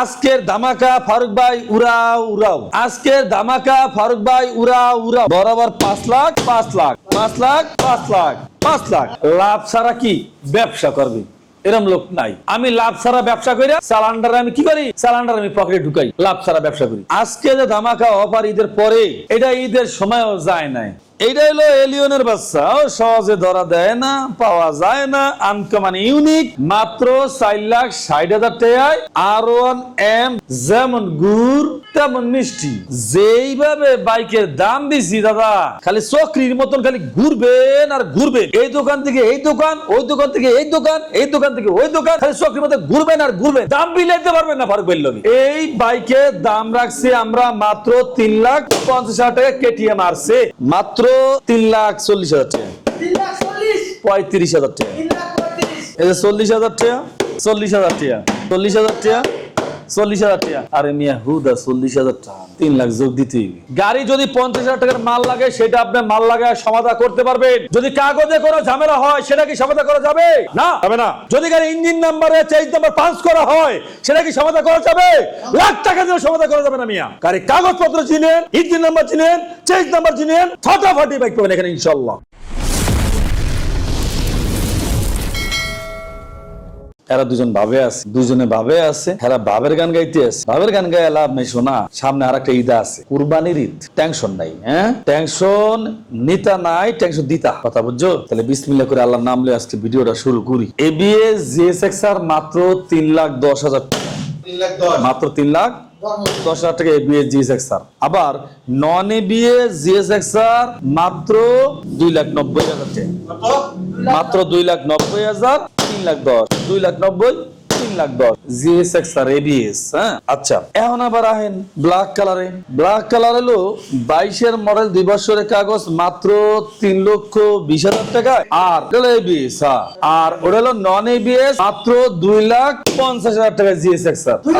আজকের ধামাকা ফারুক ভাই উড়াও উড়াও আজকের ধামাকা ফারুক ভাই উড়াও উড়াও বরাবর পাঁচ লাখ পাঁচ লাখ পাঁচ লাখ পাঁচ লাখ পাঁচ লাখ। লাভ ছাড়া কি ব্যবসা করবে? এরম লোক নাই। আমি লাভ ছাড়া ব্যবসা করি সালান্ডার আমি কি করি? সালান্ডার আমি পকেটে ঢুকাই, লাভ ছাড়া ব্যবসা করি। আজকে যে ধামাকা অফার ঈদের পরে, এটা ঈদের সময়ও যায় নাই। এইটা হলো এলিয়নের বাচ্চা। ও সহজে ধরা দেয় না, পাওয়া যায় না। আনকমান ইউনিক মাত্র চার লাখ ষাট হাজার টাকায়। আর ওয়ান এম যেমন গুড়, তেমন মিষ্টি। যেইভাবে বাইকের দাম দিছি দাদা, খালি চক্রির মতন খালি ঘুরবেন আর ঘুরবেন। এই দোকান থেকে এই দোকান, ওই দোকান থেকে এই দোকান এই দোকান থেকে ওই দোকান, খালি চক্রির মতো ঘুরবেন আর ঘুরবেন। দাম বিলাইতে পারবেন না ফারুক বলল এই বাইকের দাম রাখছি আমরা মাত্র তিন লাখ পঞ্চাশ হাজার টাকা কেটিএম আসছে। মাত্র তিন লাখ চল্লিশ হাজার টাকা। পঁয়ত্রিশ হাজার টাকা। এই যে চল্লিশ হাজার টাকা চল্লিশ হাজার টাকা চল্লিশ হাজার টাকা। চল্লিশ হাজার টাকা। আরে মিয়া হুদা চল্লিশ হাজার টাকা। তিন লাখ যোগ গাড়ি যদি পঞ্চাশ হাজার টাকার মাল লাগে সেটা আপনি মাল লাগায় সমাধান করতে পারবেন। যদি কাগজে কোনো ঝামেলা হয় সেটা কি সমাধান করা যাবে? না। যাবে না। যদি গাড়ি ইঞ্জিন নাম্বারে চেঞ্জ নাম্বার পাঁচ করা হয় সেটা কি সমাধান করা যাবে? লাখ টাকা দিয়ে সমাধান করা যাবে না মিয়া। গাড়ি কাগজপত্র চিনেন ইঞ্জিন নাম্বার চিনেন চেঞ্জ নাম্বার চিনেন ফাটাফাটি বাইক পাবেন এখানে ইনশাল্লাহ এরা দুজন ভাবে আছে দুজনে ভাবে আছে এরা ভাবের গান গাইতে আছে। ভাবের গান গায়ে লাভ নেই শোনা। সামনে আর একটা ঈদ আছে কুরবানির ঈদ। টেনশন নাই হ্যাঁ? টেনশন নিতা নাই টেনশন দিতা। কথা বুঝছ? তাহলে বিসমিল্লাহ করে আল্লাহর নাম লিয়ে আজকে ভিডিওটা শুরু করি। এবিএস জিএসএক্স আর মাত্র তিন লাখ দশ হাজার টাকা। মাত্র তিন লাখ দশ হাজার টাকা এবিএস জিএসএক্স আর। আবার নন এবিএস জিএসএক্স আর মাত্র দুই লাখ নব্বই হাজার টাকা। মাত্র দুই লাখ নব্বই হাজার তিন লাখ দশ। দুই লাখ নব্বই তিন লাখ দশ। জিএসএক্স আর এবিএস হ্যাঁ? আচ্ছা। এখন আবার আহেন ব্ল্যাক কালারে ব্ল্যাক কালার হলো বাইশের মডেল দুই বছরের কাগজ মাত্র তিন লক্ষ বিশ হাজার টাকা আর এবিএস হ্যাঁ? আর ওটা হলো নন এবিএস মাত্র দুই লাখ পঞ্চাশ হাজার টাকা জিএসএক্স আর দুই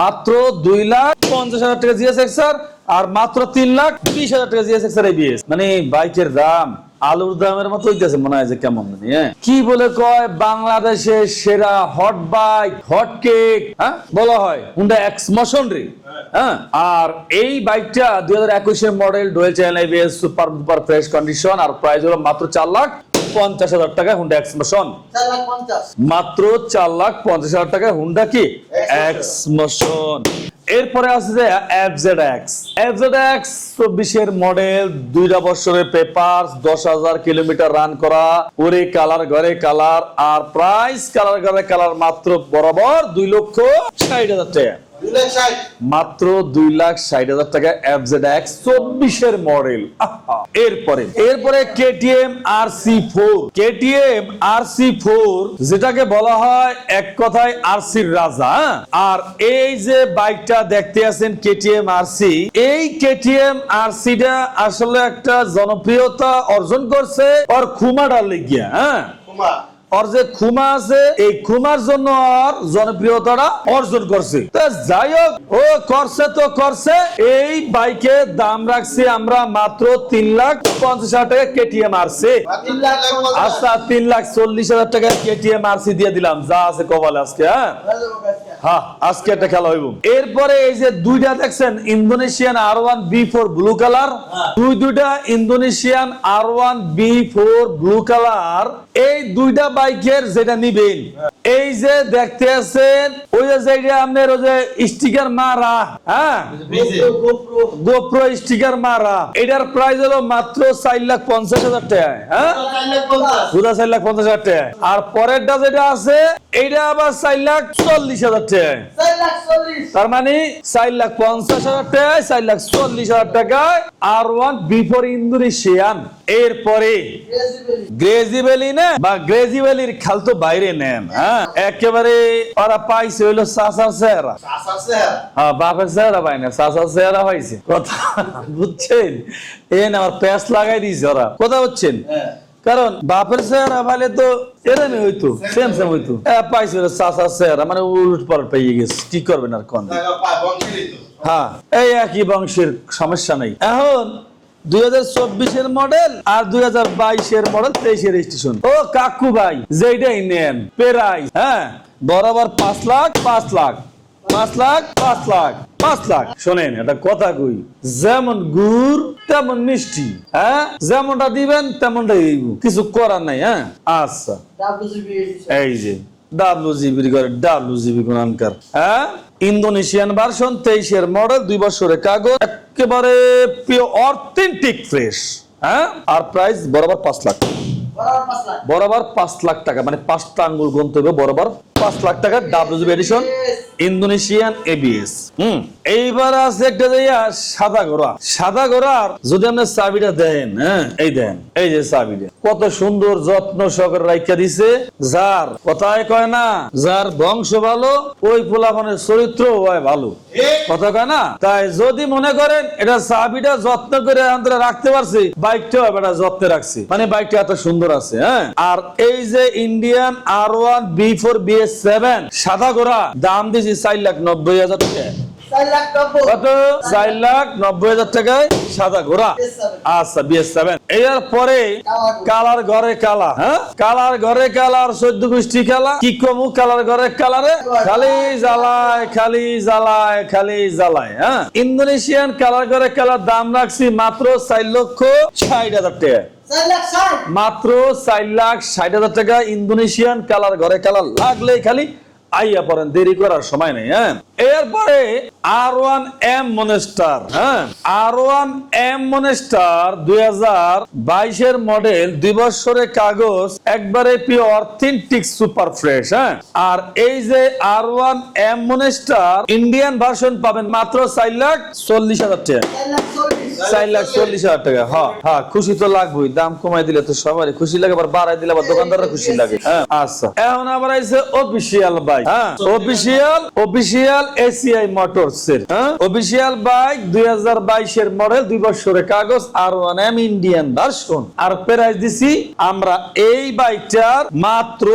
মাত্র দুই লাখ পঞ্চাশ হাজার টাকা জিএসএক্স আর আর মাত্র তিন লাখ বিশ হাজার টাকা জিএসএক্স আর এবিএস মানে বাইকের দাম। আলুর দামের মতো হইতেছে মনে হয় যে কেমন জানি হ্যাঁ? কি বলে কয় বাংলাদেশের সেরা হট বাইক হট কেক হ্যাঁ? বলা হয় হুন্ডা এক্স মোশন রে হ্যাঁ? আর এই বাইকটা দুই হাজার একুশের model dual channel ABS super super fresh condition আর প্রাইস হলো মাত্র চার লাখ পঞ্চাশ হাজার টাকা হুন্ডা এক্স মোশন মাত্র চার লাখ পঞ্চাশ হাজার টাকা হুন্ডা কি? এক্স মোশন এরপরে আছে যে এফজেড এক্স এফজেড এক্স চব্বিশের মডেল দুইটা বছরের পেপার দশ হাজার কিলোমিটার রান করা, ওরে কালার ঘরে কালার আর প্রাইস কালার ঘরে কালার মাত্র বরাবর দুই লক্ষ ষাট হাজার টাকা। মাত্র দুই লাখ ষাট হাজার টাকা এফজেড এক্স চব্বিশের মডেল। এরপরে এরপরে KTM R C four. KTM R C four যেটাকে বলা হয় এক কথায় আর সির রাজা হ্যাঁ? আর এই যে বাইকটা দেখতে আছেন কেটিএম আর সি এই কেটিএম আর সিটা আসলে একটা জনপ্রিয়তা অর্জন করছে ওর খুমাটার লেগিয়া হ্যাঁ? কুমার ওর যে খুমা আছে, এই খুমার জন্য আর জনপ্রিয়তাটা অর্জন করছে। যাই হোক, ও করছে তো করছে, এই বাইকে দাম রাখছি আমরা মাত্র তিন লাখ পঞ্চাশ হাজার টাকা কেটিএম আরছে আচ্ছা তিন লাখ চল্লিশ হাজার টাকা কেটিএম আরসি দিয়ে দিলাম, যা আছে কপালে আজকে হ্যাঁ? হ্যাঁ। আজকে একটা খেলা হইব। এরপরে এই যে দুইটা দেখছেন Indonesian R one B four blue colour দুই দুইটা Indonesian R one B four blue colour এই দুইটা বাইকের যেটা নিবেন এই যে দেখতে আছেন, ওই যে আপনার ওই যে স্টিকার মারা হ্যাঁ? গোপ্রো স্টিকার মারা। এটার প্রাইস হলো মাত্র চার লাখ পঞ্চাশ হাজার টাকা হ্যাঁ? চার লাখ পঞ্চাশ হাজার টাকা আর পরেরটা যেটা আছে, এইটা আবার চার লাখ চল্লিশ হাজার টাকা তার মানে চার লাখ পঞ্চাশ হাজার টাকায়, চার লাখ চল্লিশ হাজার টাকায় আর ওয়ান বিফোর ইন্দোনেশিয়ান এরপরে গ্রেজি ভ্যালি না বা গ্রেজি ভ্যালির খাল তো বাইরে নেন হ্যাঁ? একেবারে ওরা পাইছে হইল চাষার চেহারা। হ্যাঁ বাপের চেহারা পাই না চাষার চেহারা পাইছে কথা বুঝছেন? এ না আমার প্যাস লাগাই দিয়েছে ওরা। কথা বুঝছেন? হ্যাঁ। কারণ বাপের চেহারা ভালে তো এরমই হইতো সেম সেম হইতো। এ পাইছে চাষার চেহারা মানে উল্ট পাল্ট পেয়ে গেছে। কি করবেন আর কোন হ্যাঁ এই একই বংশের সমস্যা নেই। এখন দুই চব্বিশের মডেল আর দুই বাইশের মডেল তেইশের রেজিস্ট্রেশন ও কাকু ভাই যেটাই নেন হ্যাঁ? বরাবর পাঁচ লাখ পাঁচ লাখ পাঁচ লাখ পাঁচ লাখ পাঁচ লাখ। শোনেন এটা কথা কই যেমন গুড় তেমন মিষ্টি হ্যাঁ? যেমনটা দিবেন তেমনটাই দিব। কিছু করার নাই হ্যাঁ? আচ্ছা। এই যে ডাব্লু জিবি করে ডাব্লু জিবি গুণানকার হ্যাঁ? ইন্দোনেশিয়ান ভার্সন তেইশের মডেল দুই বছরের কাগজ একেবারে অথেন্টিক ফ্রেশ হ্যাঁ? আর প্রাইস বরাবর পাঁচ লাখ। বরাবর পাঁচ লাখ। টাকা মানে পাঁচটা আঙ্গুল গন্তব্য বরাবর পাঁচ লাখ টাকা ডাব্লিউ এডিশন ইন্দোনেশিয়ান এবিএস হুম, এইবার আছে একটা জায়গা সাদা ঘোড়া। সাদা ঘোড়ার যদি আপনি চাবিটা দেন হ্যাঁ এই দেন, এই যে চাবিটা। কত সুন্দর যত্ন সহকারে রাইখা দিছে। যার কথায় কয় না, যার বংশ ভালো, ওই পোলাপানের চরিত্র হয় ভালো। কথা কয় না? তাই যদি মনে করেন, এটা চাবিটা যত্ন করে আন্তরে রাখতে পারছি বাইকটাও এটা যত্নে রাখছি। মানে বাইকটা এত সুন্দর আছে হ্যাঁ। আর এই যে Indian R one B four B S seven সাদা গোড়া দাম দিয়েছি চার লাখ নব্বই হাজার টাকা। চার লাখ নব্বই। কত? চার লাখ নব্বই হাজার টাকায় সাদা ঘোড়া। আচ্ছা বিএস সেভেন এর পরে কালার ঘরে কালা হ্যাঁ? কালার ঘরে কালার চোদ্দ গোষ্ঠী কি কমু? কালার ঘরে কালারে? খালি জ্বালায় খালি জ্বালায় খালি জ্বালায় হ্যাঁ? ইন্দোনেশিয়ান কালার ঘরে কালার দাম রাখছি মাত্র চার লক্ষ ষাট হাজার টাকা। মাত্র চার লাখ ষাট হাজার টাকা ইন্দোনেশিয়ান কালার ঘরে কালার লাগলে খালি আইয়া পড়েন দেরি করার সময় নেই হ্যাঁ? এরপরে আর ওয়ান এম মনেস্টার হ্যাঁ? আর ওয়ান এম মনেস্টার দুই হাজার বাইশের মডেল দুই বছরের কাগজ, একবারে পিওর অথেন্টিক সুপার ফ্রেশ হ্যাঁ? আর এই যে R one M monster Indian version পাবেন মাত্র চার লাখ চল্লিশ হাজার টাকা। চার লাখ চল্লিশ। হাজার টাকা হ্যাঁ হ্যাঁ খুশি তো লাগবেই, দাম কমাই দিলে তো সবারই খুশি লাগে, আবার বাড়াই দিলে আবার দোকানদাররা খুশি লাগে হ্যাঁ? আচ্ছা এখন আবার আইছে অফিসিয়াল বাইক হ্যাঁ? অফিসিয়াল অফিসিয়াল এসিআই মোটরস এর হ্যাঁ? অফিসিয়াল বাইক দুই হাজার মডেল, দুই বছরের কাগজ R one M Indian version আর প্রাইস দিছি আমরা এই বাইকটার মাত্র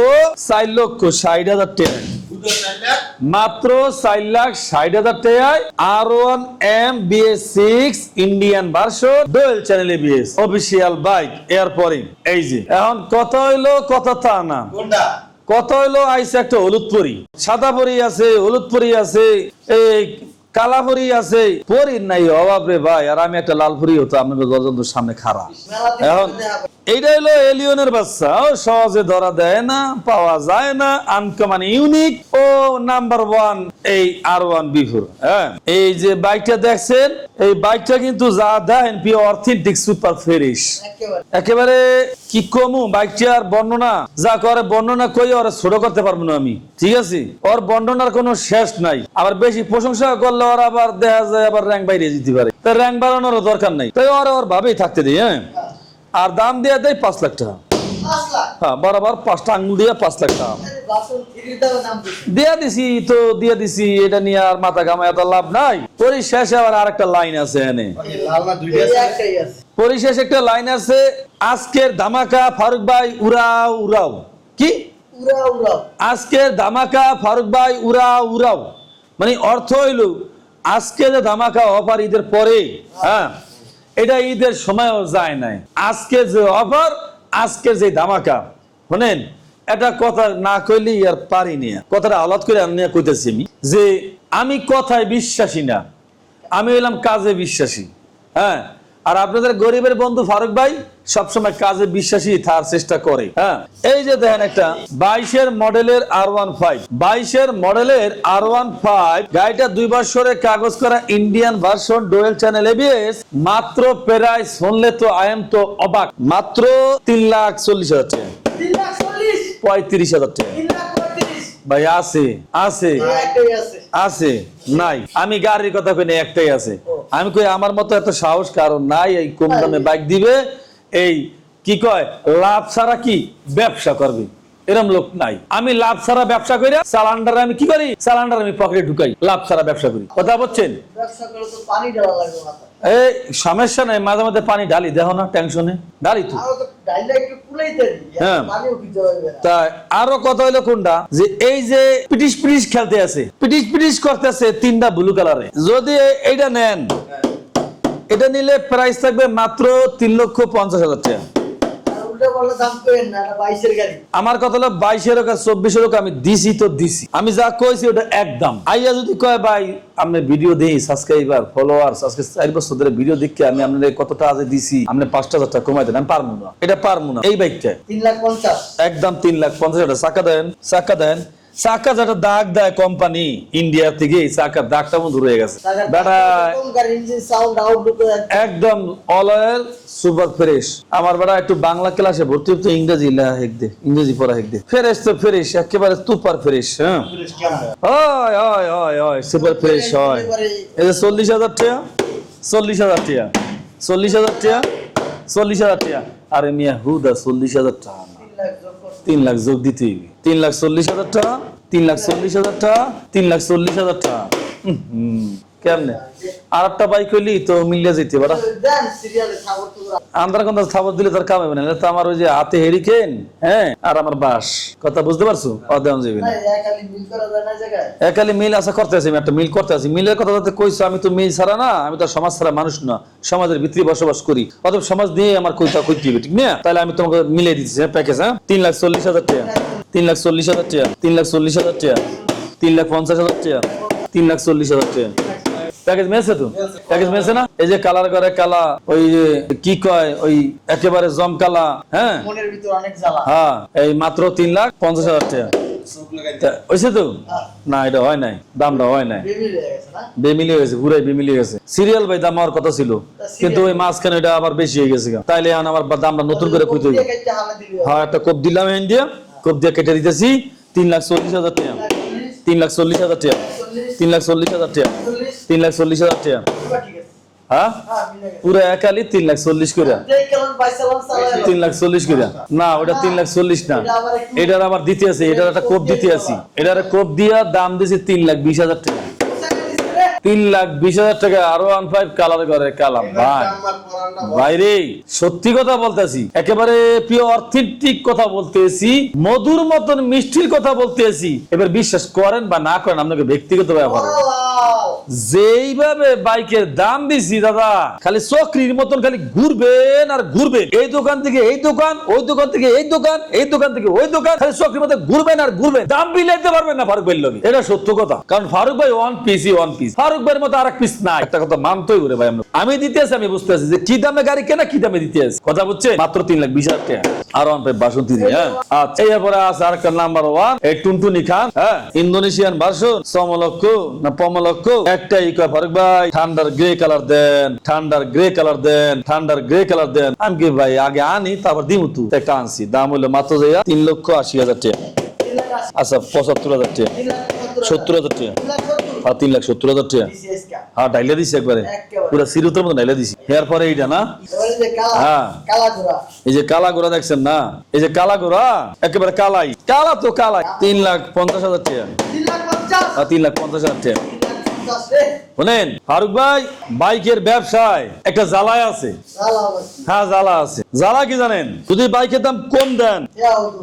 চার লক্ষ ষাট হাজার টাকা মাত্র চার লাখ ষাট হাজার টাকায় R one M BS six Indian version dual channel BS official bike এরপরে এই যে, এখন কত হইল কত তা না? কত হলো আইসে একটা হলুদ পরি? সাদা পরি আছে হলুদ পরি আছে এই কালা পরি আছে পরির নাই অভাব রে ভাই। আর আমি একটা হতো সামনে এখন এইটা হলো এলিয়নের বাচ্চা। ও সহজে ধরা দেয় না পাওয়া যায় না আনকমান ইউনিক ও নাম্বার ওয়ান এই আর ওয়ান বিফোর হ্যাঁ? এই যে বাইকটা দেখছেন এই বাইকটা কিন্তু যা দেন পিওর অথেন্টিক সুপার। একেবারে। কি কমু বাইকটার বর্ণনা? যা করে বর্ণনা কই ওরা ছোট করতে পারব না আমি। ঠিক আছে? ওর বর্ণনার কোনো শেষ নাই। আবার বেশি প্রশংসা করলে ওর আবার দেখা যায় আবার র্যাঙ্ক বাইরে যেতে পারে। তাই র্যাঙ্ক বাড়ানোর দরকার নাই। তাই ওরা ওর ভাবেই থাকতে দিই হ্যাঁ? আর দাম দিয়ে দেয় পাঁচ লাখ টাকা। হ্যাঁ বরাবর পাঁচটা আঙ্গুল দিয়ে পাঁচ লাখ টাকা। আরে বাসন থ্রির দামে দাম বেশি। দিয়া দিছি তো দিয়া দিছি এটা নিয়ে আর মাথা ঘামায় এত লাভ নাই। পরিশেষে আবার আরেকটা লাইন আছে এনে। পরিশেষ একটা লাইন আছে আজকের ধামাকা ফারুক ভাই উড়াও উড়াও। কি। আজকের ধামাকা ফারুক ভাই উড়াও উড়াও। মানে অর্থ হইল আজকে যে ধামাকা অফার ঈদের পরে হ্যাঁ এটা ঈদের সময়ও যায় নাই। আজকে যে অফার, আজকে যে ধামাকা। শোনেন এটা কথা না কইলে আর পারি নিয়ে কথাটা আলাদ করে আমি কইতেছি আমি, যে আমি কথায় বিশ্বাসী না। আমি হইলাম কাজে বিশ্বাসী হ্যাঁ। আর আপনাদের গরিবের বন্ধু ফারুক ভাই সবসময় কাজে বিশ্বাসী থাকার চেষ্টা করে হ্যাঁ? এই যে দেখেন একটা বাইশের মডেলের আর ওয়ান ফাইভ। বাইশের মডেলের আর ওয়ান ফাইভ গাড়িটা দুই বছরের কাগজ করা Indian version dual channel ABS মাত্র প্রায় শুনলে তো আই এম তো অবাক। মাত্র তিন লাখ চল্লিশ হাজার টাকা। পঁয়ত্রিশ হাজার টাকা। ভাই আছে আছে। একটাই আছে। নাই। আমি গাড়ির কথা কই একটাই আছে। আমি কই আমার মতো এত সাহস কারণ নাই এই কম দামে বাইক দিবে এই কি কয় লাভ ছাড়া কি ব্যবসা করবে? এরম লোক নাই। আমি লাভ ছাড়া ব্যবসা করি চালান্ডার আমি কি করি? চালান্ডার আমি পকেটে ঢুকাই লাভ ছাড়া ব্যবসা করি। কথা বলছেন। এই সমস্যা নাই মাঝে মাঝে পানি ঢালি দেখো না টেনশনে ঢালি তো। আরও। হ্যাঁ। আরও কথা হইল কোনটা? যে এই যে পিটিশ পিটিশ খেলতে আছে পিটিশ পিটিশ করতেছে তিনটা ব্লু কালারে যদি এ- এইটা নেন এটা নিলে প্রাইস থাকবে মাত্র তিন লক্ষ পঞ্চাশ হাজার টাকা। আমার কথা হলো বাইশের চব্বিশের আমি দিছি তো দিছি। আমি যা কইছি ওটা একদম আইয়া যদি কয় ভাই আমি ভিডিও দিই সাবস্ক্রাইবার ফলোয়ার আজকে চার বছর ধরে ভিডিও দেখে আমি আপনাদের কতটা আজ দিছি আপনি পাঁচটা হাজার টাকা কমাই দেন আমি পারব না। এটা পারব না। এই বাইকটা। তিন লাখ পঞ্চাশ। একদম তিন লাখ পঞ্চাশ হাজার চাকা দেন চাকা দেন। চাকা যেটা দাগ দেয় কোম্পানি ইন্ডিয়া থেকে এই চাকার দাগটা মধ্যে রয়ে গেছে। বেটা একদম অলয়ের সুপার ফ্রেশ আমার বেড়া একটু বাংলা ক্লাসে ভর্তি হতো ইংরেজি হেক দে ইংরেজি পড়া হেক দে। ফ্রেশ তো ফ্রেশ একেবারে সুপার ফ্রেশ হ্যাঁ? হয় হয় হয় হয় সুপার ফ্রেশ হয়। এই যে চল্লিশ হাজার টাকা চল্লিশ হাজার টাকা চল্লিশ হাজার টাকা চল্লিশ হাজার টাকা। আরে মিয়া হুদা চল্লিশ হাজার টাকা তিন লাখ যোগ দিতে হইবে। তিন লাখ চল্লিশ হাজার তিন লাখ চল্লিশ হাজার তিন লাখ চল্লিশ হাজার টাকা। কেমনে? আর একটা বাইক হইলি তো মিলিয়ে যেতে পারা। আন্দার থাবর দিলে তার কাম হবে না তো আমার ওই যে হাতে হেরিকেন হ্যাঁ আর আমার বাস কথা বুঝতে পারছ? যাবে না একালি মিল আশা করতে আছি আমি একটা মিল করতে আছি। মিলের কথা কইছো আমি তো মিল ছাড়া না আমি তো সমাজ ছাড়া মানুষ না। সমাজের ভিতরে বসবাস করি। অতএব সমাজ নিয়ে আমার কইতা কইতে হবে ঠিক না? তাহলে আমি তোমাকে মিলিয়ে দিচ্ছি প্যাকেজ হ্যাঁ? তিন লাখ চল্লিশ হাজার টাকা। তিন লাখ চল্লিশ হাজার টাকা। তিন লাখ চল্লিশ হাজার টাকা। তিন লাখ পঞ্চাশ হাজার টাকা। তিন লাখ চল্লিশ হাজার টাকা। প্যাকেজ মেয়েছে তো? প্যাকেজ মেয়েছে না? এই যে কালার করে কালা ওই যে কি কয় ওই একেবারে জম কালা হ্যাঁ? মনের ভিতর অনেক জ্বালা। হ্যাঁ এই মাত্র তিন লাখ পঞ্চাশ হাজার টাকা। তা, তো? না এটা হয় নাই দামটা নাই। বেমিলি হয়েছে পুরাই বেমিলি হয়েছে। সিরিয়াল ভাই দাম হওয়ার কথা ছিল। কিন্তু ওই মাঝখানে এটা আবার বেশি হয়ে গেছে তাইলে এখন আমার দামটা নতুন করে দিবি হ্যাঁ একটা কোপ দিলাম ইন্ডিয়া কোপ দিয়ে কেটে দিতেছি তিন লাখ চল্লিশ হাজার টাকা। তিন লাখ চল্লিশ হাজার টাকা। তিন লাখ চল্লিশ হাজার টাকা। তিন লাখ চল্লিশ হাজার টাকা। হ্যাঁ? হ্যাঁ বাইরে সত্যি কথা বলতেছি, একেবারে পিও অর্থেটিক কথা বলতেছি, মধুর মতন মিষ্টির কথা বলতেছি। এবার বিশ্বাস করেন বা না করেন, আপনাকে ব্যক্তিগত ব্যাপার। যেইভাবে বাইকের দাম দিছি দাদা, খালি মতন খালি ঘুরবেন আর ঘুরবেন। এই দোকান থেকে এই দোকান, ওই দোকান থেকে এই দোকান এই দোকান থেকে ওই দোকান, খালি ঘুরবেন আর ঘুরবেন। দাম বিলাইতে পারবেন না ফারুক ভাইয়ের এটা সত্য কথা। কারণ ফারুক ভাই ওয়ান ওয়ান পিস ফারুক ভাইয়ের মতো পিস একটা কথা মানতেই ঘুরে ভাই, আমরা আমি দিতে আছি, আমি বুঝতে আছি যে কি দামে গাড়ি কেনা, কি দামে দিতে আছি। কথা বুঝছে মাত্র তিন লাখ বিশ হাজার টাকা। আর ওয়ান দিয়ে হ্যাঁ? আচ্ছা এরপরে আছে আরেকটা নাম্বার ওয়ান এই টুনটুনি খান হ্যাঁ? ইন্দোনেশিয়ান ভার্সন, সমলক্ষ না পমলক্ষ? একটাই কয়, ফারুক ভাই, ঠান্ডার গ্রে কালার দেন, ঠান্ডার গ্রে কালার দেন, ঠান্ডার গ্রে কালার দেন। আমি কি ভাই, আগে আনি, তারপর দিমু তু। একটা আনছি, দাম হলো মাত্র যাইয়া তিন লক্ষ আশি হাজার টাকা। আচ্ছা পঁচাত্তর হাজার টাকা। সত্তর হাজার টাকা। আর তিন লাখ সত্তর হাজার টাকা। হ্যাঁ ডাইলে দিছি একবারে। পুরো সিরুতের মতো ডাইলে দিছি। এর পরে এইটা না? হ্যাঁ। এই যে কালা গোড়া দেখছেন না? এই যে কালা গোড়া, একেবারে কালাই। কালা তো কালাই। তিন লাখ পঞ্চাশ হাজার টাকা। পঞ্চাশ তিন লাখ পঞ্চাশ হাজার টাকা। ফারুক ভাই বাইকের ব্যবসায় একটা জ্বালায় আছে? হ্যাঁ জ্বালা আছে। জ্বালা কি জানেন? যদি বাইকের দাম কম দেন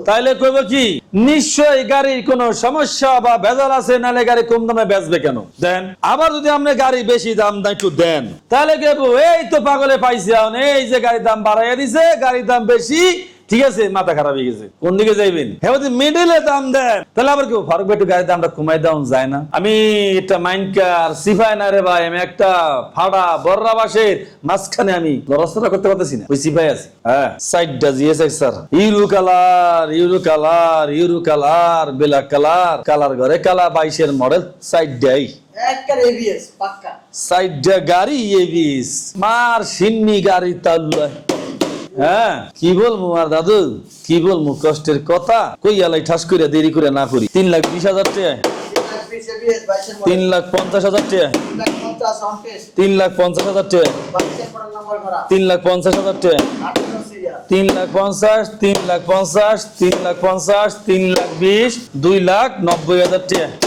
তাইলে কইব কি নিশ্চয়ই গাড়ির কোন সমস্যা বা ভেজাল আছে নালে গাড়ি কম দামে বেচবে কেন? দেন আবার যদি আপনি গাড়ি বেশি দাম একটু দেন তাহলে কেব এই তো পাগলে পাইছি এই যে গাড়ির দাম বাড়াইয়া দিছে গাড়ির দাম বেশি ঠিক আছে মাথা খারাপ হয়ে গেছে। কোন দিকে যাইবেন? হ্যাঁ মিডিলে দাম দেন। তাহলে আবার কেউ ফারুক ভাই একটু গাড়ির দামটা কমাই দেওয়া যায় না। আমি একটা মাইনকার সিফাই না রে ভাই আমি একটা ফাড়া বর্রা বাসের মাঝখানে আমি লড়াচড়া করতে পারতেছি না। ওই সিফাই আছি। হ্যাঁ সাইডটা GSX sir. Euro colour euro colour euro colour বেলা কালার কালার ঘরে কালা বাইশের মডেল সাইডটাই। সাইডটা গাড়ি এবিস মার সিন্নি গাড়ি তাল্লা। হ্যাঁ কি বলব আর দাদু? কি বলব? কষ্টের কথা। কই ঠাস করে দেরি করে না করি। তিন লাখ বিশ হাজার টাকা তিন লাখ পঞ্চাশ হাজার টাকা তিন লাখ পঞ্চাশ হাজার টাকা। তিন লাখ পঞ্চাশ হাজার টাকা তিন লাখ পঞ্চাশ, তিন লাখ পঞ্চাশ, তিন লাখ পঞ্চাশ, তিন লাখ বিশ, দুই লাখ নব্বই হাজার টাকা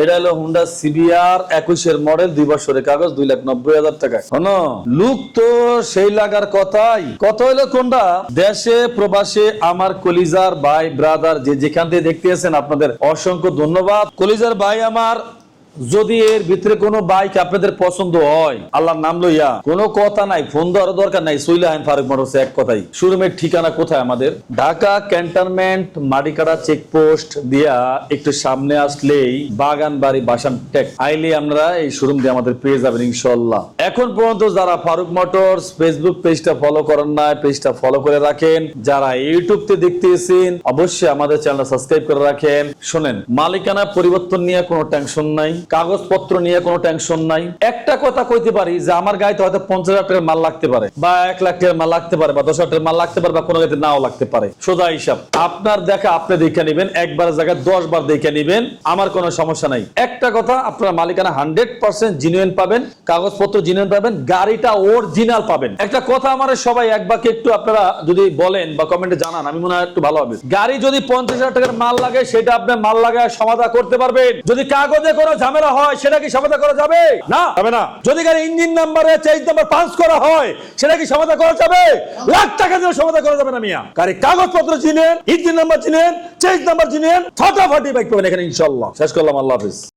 এটা হলো হুন্ডা সিবিআর একুশের মডেল দুই বছরের কাগজ, দুই লাখ নব্বই হাজার টাকা। শোনো, লুক তো সেই লাগার কথাই। কত হলো কোনটা দেশে প্রবাসে আমার কলিজার ভাই ব্রাদার যে যেখান থেকে দেখতে আছেন আপনাদের অসংখ্য ধন্যবাদ। কলিজার ভাই আমার যদি এর ভিতরে কোনো বাইক আপনাদের পছন্দ হয়, আল্লাহর নাম লইয়া, কোনো কথা নাই, ফোন দেওয়ার দরকার নাই, সইলা আইন ফারুক মোটরস এক কথাই। শোরুমের ঠিকানা কোথায় আমাদের? ঢাকা ক্যান্টনমেন্ট মাডিকাড়া চেকপোস্ট দিয়া একটু সামনে আসলেই বাগান বাড়ি বাসান টেক। আইলে আমরা এই শোরুম দিয়ে আমাদের পেয়ে যাবেন ইনশাল্লাহ এখন পর্যন্ত যারা ফারুক মোটরস ফেসবুক পেজটা ফলো করেন না পেজটা ফলো করে রাখেন। যারা ইউটিউব তে দেখতেছেন অবশ্যই আমাদের চ্যানেল সাবস্ক্রাইব করে রাখেন। শোনেন, মালিকানা পরিবর্তন নিয়ে কোনো টেনশন নাই। কাগজপত্র নিয়ে কোনো টেনশন নাই। একটা কথা কইতে পারি যে আমার গাড়িতে হয়তো পঞ্চাশ হাজার টাকার মাল লাগতে পারে, বা এক লাখ টাকার মাল লাগতে পারে, বা দশ হাজার টাকার মাল লাগতে পারে, বা কোনো গাড়িতে নাও লাগতে পারে। সোজা হিসাব, আপনার দেখা আপনি দেখে নেবেন একবার জায়গায় দশ বার দেখে নেবেন, আমার কোনো সমস্যা নাই। একটা কথা, আপনার মালিকানা হান্ড্রেড পার্সেন্ট জিনুইন পাবেন, কাগজপত্র জিনুইন পাবেন, গাড়িটা অরিজিনাল পাবেন। একটা কথা আমার সবাই এক বাক্যে একটু আপনারা যদি বলেন বা কমেন্টে জানান, আমি মনে হয় একটু ভালো হবে। গাড়ি যদি পঞ্চাশ হাজার টাকার মাল লাগে, সেটা আপনি মাল লাগায় সমাধা করতে পারবেন। যদি কাগজে কোনো ঝামেলা হয় সেটা কি সমাধান করা যাবে? না। হবে না। যদি গাড়ি ইঞ্জিন নাম্বারে চেঞ্জ নাম্বার পাঁচ করা হয় সেটা কি সমাধান করা যাবে? লাখ টাকা দিয়ে সমাধান করা যাবে না মিয়া। গাড়ি কাগজপত্র চিনেন ইঞ্জিন নাম্বার চিনেন চেঞ্জ নাম্বার চিনেন ফাটাফাটি বাইক পাবেন এখানে ইনশাল্লাহ শেষ করলাম আল্লাহ হাফিজ।